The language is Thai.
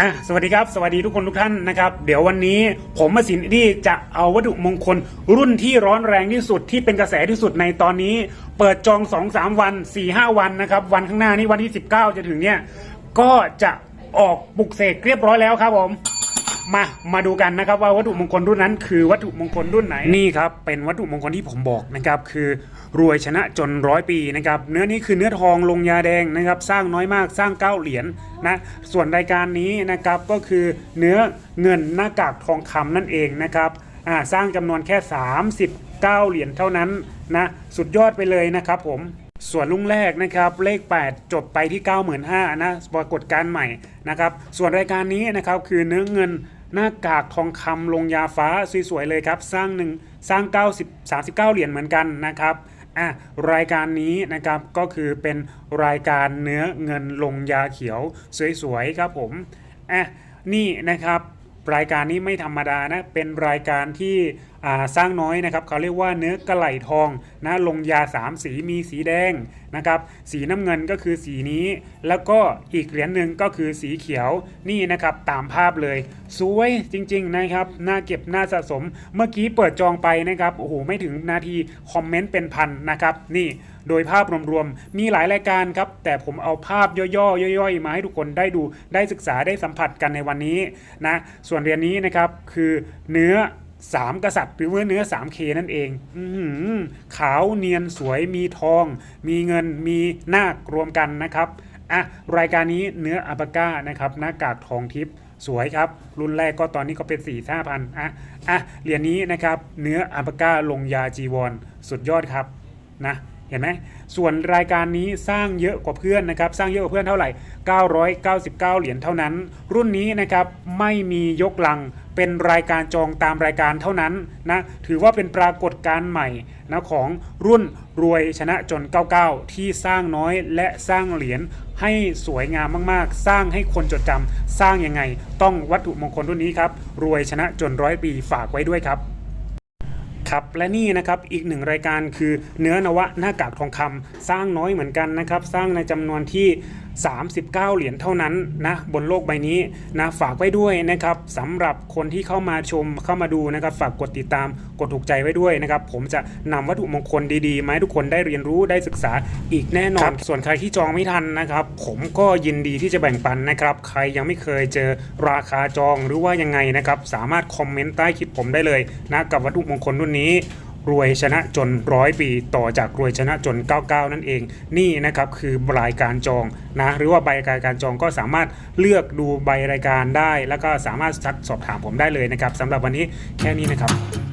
อะสวัสดีครับ สวัสดีทุกคนทุกท่านนะครับ เดี๋ยววันนี้ผมมาสินที่จะเอาวัตถุมงคล รุ่นที่ร้อนแรงที่สุดที่เป็นกระแสที่สุดในตอนนี้ เปิดจอง 2-3 วัน 4-5 วันนะครับ วันข้างหน้านี้วันที่ 19 จะถึงเนี่ย ก็จะออกปลุกเสกเรียบร้อยแล้วครับผม มามาดูกันนะครับว่าวัตถุมงคลรุ่นนั้น คือวัตถุมงคลรุ่นไหนนี่ครับเป็นวัตถุมงคลที่ผมบอกนะครับคือรวยชนะจนร้อยปีนะครับเนื้อนี้คือเนื้อทองลงยาแดงนะครับสร้างน้อยมากสร้างเก้าเหรียญนะส่วนรายการนี้นะครับก็คือเนื้อเงินหน้ากากทองคำนั่นเองนะครับอ่าสร้างจำนวนแค่ 39 เหรียญเท่านั้นนะสุดยอดไปเลยนะครับผมส่วนลุงแรกนะครับเลข 8 จบไปที่ 95,000นะปรากฏการใหม่นะครับส่วนรายการนี้นะครับคือเนื้อเงิน หน้ากากทองคำลงยาฟ้าสวยๆเลยครับสร้างหนึ่งสร้าง 90 39 เหรียญเหมือนกันนะครับอะรายการนี้นะครับก็คือเป็นรายการเนื้อเงินลงยาเขียวสวยๆครับผมอะนี่นะครับรายการนี้ไม่ธรรมดานะเป็นรายการที่สร้างน้อยนะครับเขาเรียกว่าเนื้อกระไหลทองนะลงยา 3 สีมีสีแดงนะครับสีน้ำเงินก็คือสีนี้ แล้วก็อีกเหรียญหนึ่งก็คือสีเขียวนี่นะครับตามภาพเลย สวยจริงๆนะครับน่าเก็บน่าสะสม เมื่อกี้เปิดจองไปนะครับโอ้โหไม่ถึงนาทีคอมเมนต์เป็นพันนะครับนี่โดยภาพรวมๆ มีหลายรายการครับ แต่ผมเอาภาพย่อๆย่อยๆ มาให้ทุกคนได้ดูได้ศึกษาได้สัมผัสกันในวันนี้นะ ส่วนเรียนนี้นะครับคือเนื้อ สามกษัตริย์หรือเนื้อสามเคนั่นเองอืขาวเนียนสวยมีทอง มีเงินมีนาครวมกันนะครับอะรายการนี้เนื้ออัปก้านะครับหน้ากากทองทิพย์สวยครับ รุ่นแรกก็ตอนนี้ก็เป็น4ี่ห้าพันอะอะเหรียญนี้นะครับ เนื้ออัปก้าลงยาจีวร สุดยอดครับนะ เห็นไหมส่วนรายการนี้สร้างเยอะกว่าเพื่อนนะครับ สร้างเยอะกว่าเพื่อนเท่าไหร่ 999 เหรียญเท่านั้น รุ่นนี้นะครับไม่มียกลังเป็นรายการจองตามรายการเท่านั้นนะถือว่าเป็นปรากฏการณ์ใหม่นะของรุ่นรวยชนะจน 99 ที่สร้างน้อยและสร้างเหรียญให้สวยงามมากๆ สร้างให้คนจดจำสร้างยังไง ต้องวัตถุมงคลรุ่นนี้ครับรวยชนะจนร้อยปีฝากไว้ด้วยครับ ครับและนี่นะครับอีกหนึ่งรายการคือเนื้อนวะหน้ากากทองคำสร้างน้อยเหมือนกันนะครับ สร้างในจำนวนที่ 39 เหรียญเท่านั้นนะบนโลกใบนี้นะฝากไว้ด้วยนะครับสำหรับคนที่เข้ามาชมเข้ามาดูนะครับ ฝากกดติดตามกดถูกใจไว้ด้วยนะครับ ผมจะนำวัตถุมงคลดีๆมาให้ทุกคนได้เรียนรู้ได้ศึกษาอีกแน่นอน ส่วนใครที่จองไม่ทันนะครับ ผมก็ยินดีที่จะแบ่งปันนะครับ ใครยังไม่เคยเจอราคาจองหรือว่ายังไงนะครับ สามารถคอมเมนต์ใต้คลิปผมได้เลยนะกับวัตถุมงคลรุ่นนี้ รวยชนะจนร้อยปีต่อจากรวยชนะจน 99 นั่นเอง นี่นะครับคือรายการจองนะหรือว่าใบรายการจองก็สามารถเลือกดูใบรายการได้ แล้วก็สามารถซักสอบถามผมได้เลยนะครับสำหรับวันนี้แค่นี้นะครับ